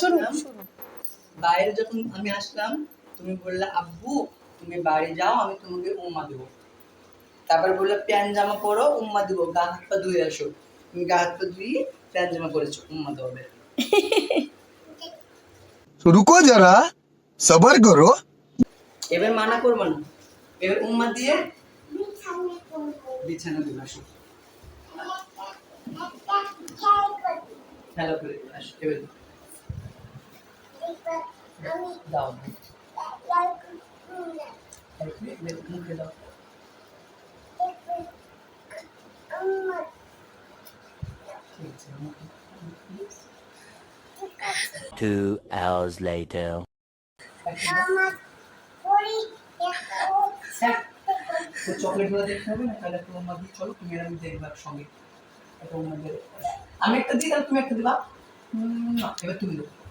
শুরু বাইরে যখন আমি আসলাম তুমি বললে আব্বু তুমি বাড়ি যাও আমি তোমাকে উম্মা দেবো। তারপর বললে প্যান জামা পরো উম্মা দেবো গা হাত পা ধুয়ে আসো। তুমি গা হাত পা ধুয়ে প্যান জামা করেছ উম্মা দেবে রুকো যারা সবার করো। এবার মানা করব না। এবার উম্মা দিয়ে বিছানা দিবে আসো। হ্যালো করে আসো এবার। দাও মুখে দাও Two hours later. তো চকলেটগুলো দেখতে হবে না তাহলে একটা উম্মা দিয়ে চলো তুমি আর আমি দেখবা সঙ্গে দেখতে হবে। আমি একটা দিই, তাহলে তুমি একটা দিবা এবার তুমি দিবে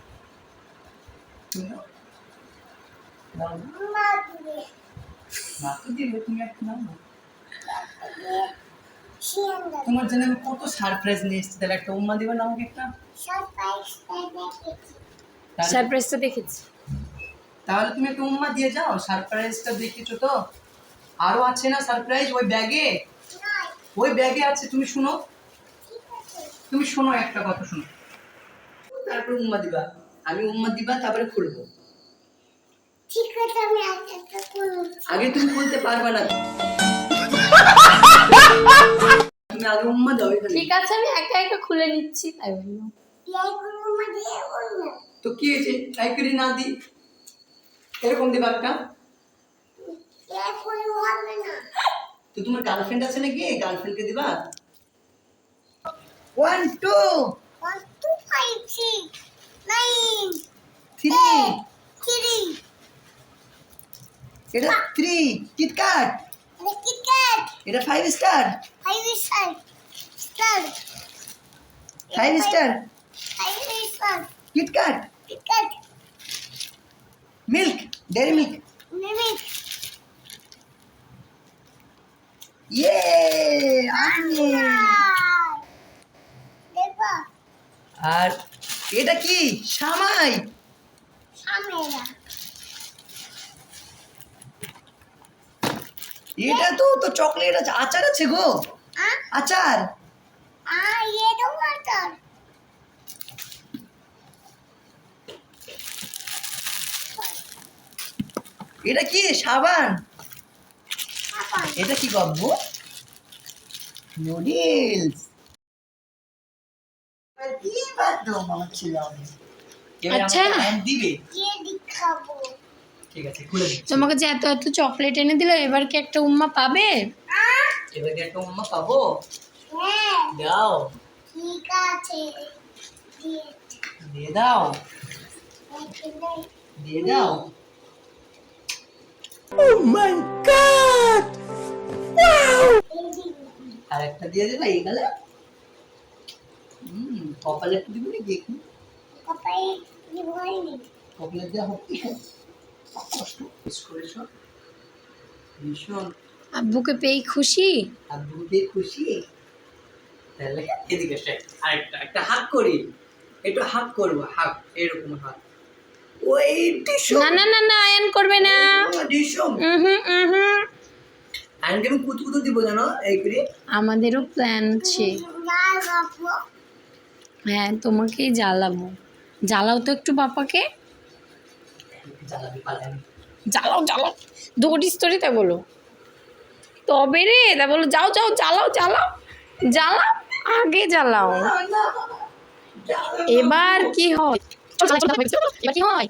তোমার জন্য আমি কত সারপ্রাইজ নিয়ে এসেছি। তাহলে একটা উম্মা আমাকে একটা? তাহলে- সারপ্রাইজটা দেখেছি। তাহলে তুমি একটা উম্মা দিয়ে যাও সারপ্রাইজটা দেখেছ তো? আরও আছে না সারপ্রাইজ ওই ব্যাগে? ওই ব্যাগে আছে তুমি শুনো। তুমি শোনো একটা কথা শোনো। তারপর উম্মা দিবা। আমি উম্মা দিবা তারপরে খুলবো। ঠিক আছে আমি একটা আগে তুমি খুলতে পারবে না। তুমি আগে উম্মা দাও ঠিক আছে আমি একা একা খুলে নিচ্ছি তাই বললাম তো কি হয়েছে? ট্রাই করি না দি। এরকম দিবা একটা। তো তোমার গার্লফ্রেন্ড আছে নাকি? গার্লফ্রেন্ডকে দিবা? One two five six nine three three এটা থ্রি কিটকাট এটা কিটক্যাট এটা five star five star star five star five star KitKat KitKat milk Dairy Milk mimic ইয়ে আর এটা কি? সামাই. সামেরা এটা তো তো চকলেট আছে আচার আছে গো। আচার। এটা কি? সাবান? সাবান। এটা কি গব্বু নুডলস। ছিল এবার আচ্ছা। দিবে। কে দেখাবো। ঠিক আছে খুলে দিচ্ছি। তোমাকে যে এত এত চকলেট এনে দিল এবার কি একটা উম্মা পাবে? আ এবার কি একটা উম্মা পাবো? হ্যাঁ। দাও। ঠিক আছে দিয়ে দাও। দিয়ে দাও। এই দিন আর একটা দিয়ে দেবে এই গেলে। হুম কপালে দিবি নাকি দিব কপালে দেওয়া কি কষ্ট মিস করেছ ভীষণ আব্বুকে পেয়ে খুশি? আব্বু দিয়ে খুশি? তাহলে এদিকে আরেকটা একটা হাত করি। একটু হাত করব হাত এরকম হাত ওই না না না না আয়ন করবে না। ডিসম। হুম হুম। আইনকে আমি কুতু কুতু দিব জানো এই করে? আমাদেরও প্ল্যান আছে। হ্যাঁ তোমাকেই জ্বালাবো। জ্বালাও তো একটু পালাবি জ্বালাও জ্বালাও। তরি তাই বলো। তবে রে তা বলো যাও যাও জ্বালাও জ্বালাও। জ্বালাও আগে জ্বালাও। এবার কি হয়? কি হয়?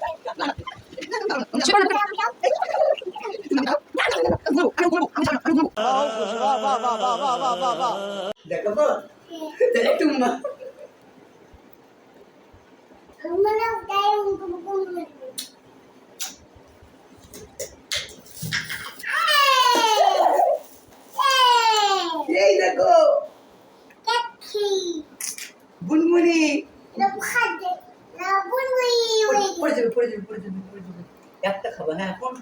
দেখাবো তাহলে একটু মা- মানে গায়ে উঙ্কুম কুম এই দেখো কাকি বুনবুনি। পড়ে যাবে পড়ে যাবে পড়ে যাবে পড়ে যাবে। একটা খাব হ্যাঁ এখন